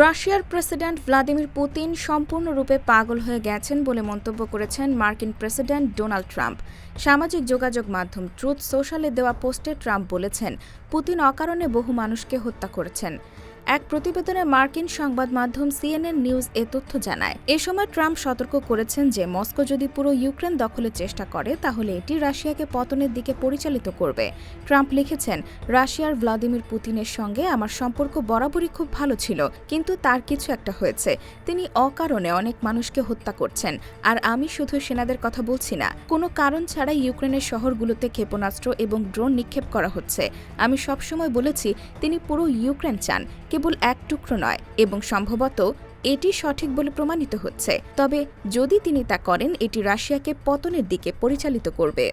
রাশিয়ার president Vladimir Putin সম্পূর্ণরূপে পাগল হয়ে গেছেন বলে মন্তব্য করেছেন মার্কিন প্রেসিডেন্ট ডোনাল্ড ট্রাম্প। সামাজিক যোগাযোগ মাধ্যম ট্রুথ সোশ্যালে দেওয়া পোস্টে ট্রাম্প বলেছেন, পুতিন অকারণে বহু মানুষকে হত্যা করেছেন। এক প্রতিবেদনে মার্কিন সংবাদ মাধ্যম সিএনএন নিউজ এ তথ্য জানায়, এ সময় ট্রাম্প সতর্ক করেছেন যে মস্কো যদি পুরো ইউক্রেন দখলের চেষ্টা করে, তাহলে এটি রাশিয়াকে পতনের দিকে পরিচালিত করবে। ট্রাম্প লিখেছেন রাশিয়ার ভ্লাদিমির পুতিনের সঙ্গে আমার সম্পর্ক বরাবরই খুব ভালো ছিল, কিন্তু তার কিছু একটা হয়েছে। তিনি অকারণে অনেক মানুষকে হত্যা করছেন, আর আমি শুধু সেনাদের কথা বলছি না। কোনো কারণ ছাড়াই ইউক্রেনের শহরগুলোতে ক্ষেপণাস্ত্র এবং ড্রোন নিক্ষেপ করা হচ্ছে। আমি সবসময় বলেছি, তিনি পুরো ইউক্রেন চান কেবল এক টুকরো নয় এবং সম্ভবত এটি সঠিক বলে প্রমাণিত হচ্ছে। তবে যদি তিনি তা করেন, এটি রাশিয়াকে পতনের দিকে পরিচালিত করবে।